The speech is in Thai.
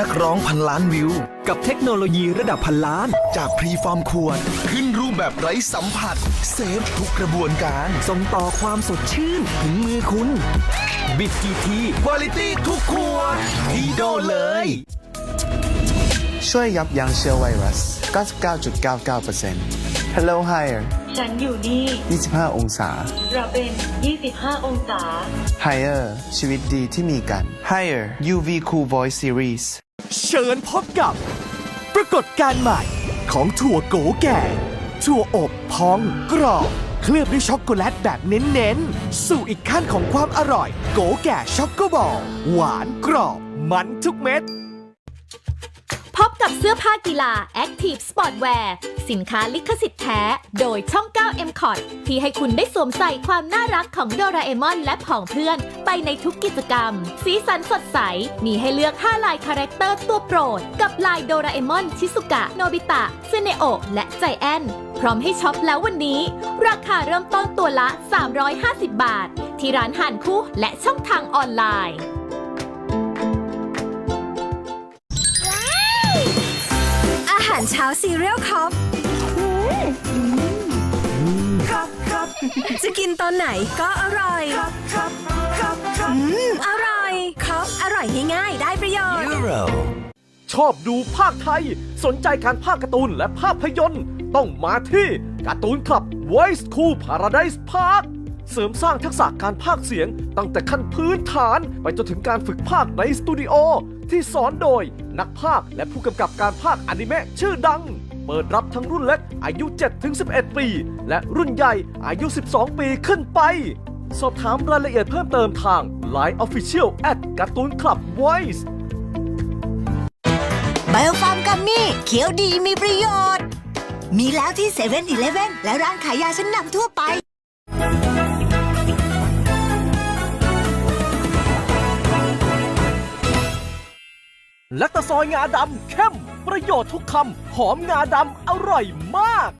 นักร้องพันล้านวิว กับเทคโนโลยีระดับพันล้าน จากพรีฟอร์มขวด ขึ้นรูปแบบไร้สัมผัส เซฟทุกกระบวนการ ส่งต่อความสดชื่น ถึงมือคุณ บิดกี่ทีคุณภาพทุกขวดดีโดเลย ช่วยยับยั้งเชื้อไวรัส 99.99% Hello Higher ฉันอยู่นี่ 25 องศา เราเป็น 25 องศา Higher ชีวิตดีที่มีกัน Higher UV Cool Voice Series เชิญพบกับ ปรากฏการณ์ใหม่ของถั่วโกแก่ ถั่วอบพองกรอบ เคลือบด้วยช็อกโกแลตแบบเน้นๆ สู่อีกขั้นของความอร่อย โกแก่ช็อกโกบอล หวานกรอบ มันทุกเม็ด พบกับเสื้อผ้ากีฬา Active Sportwear สินค้าลิขสิทธิ์แท้ โดยช่อง 9 m c o t ที่ให้คุณได้สวมใส่ความน่ารักของโดราเอมอนและผองเพื่อน ไปในทุกกิจกรรม สีสันสดใส มีให้เลือก 5 ลายคาแรคเตอร์ตัวโปรด กับลายโดราเอมอนชิสุกะ โนบิตะ เซเนโอและใจแอนพร้อมให้ช็อปแล้ววันนี้ ราคาเริ่มต้นตัวละ 350 บาท ที่ร้านห่านคู่และช่องทางออนไลน์าหารเช้าซีเรียลครับจะกินตอนไหนก็อร่อยอืมอร่อยครับอร่อยง่ายๆ ได้ประโยชน์ชอบดูภาคไทย สนใจการภาคการ์ตูนและภาพยนตร์ ต้องมาที่การ์ตูนคลับ Voice Cool Paradise Park เสริมสร้างทักษะการภาคเสียง ตั้งแต่ขั้นพื้นฐานไปจนถึงการฝึกภาคในสตูดิโอ ที่สอนโดยนักภาคและผู้กำกับการภาคอนิเมะชื่อดัง เปิดรับทั้งรุ่นเล็กอายุ 7-11 ปี และรุ่นใหญ่อายุ 12 ปีขึ้นไป สอบถามรายละเอียดเพิ่มเติมทาง Line Official แอดการ์ตูนคลับ Voice ไบโอฟาร์มกัมมี่เขียวดีมีประโยชน์ มีแล้วที่7 e เ e ่ e อและร้านขายยาชั้นนำทั่วไป และตะซอยงาดำเข้มประโยชน์ทุกคำหอมงาดำอร่อยมาก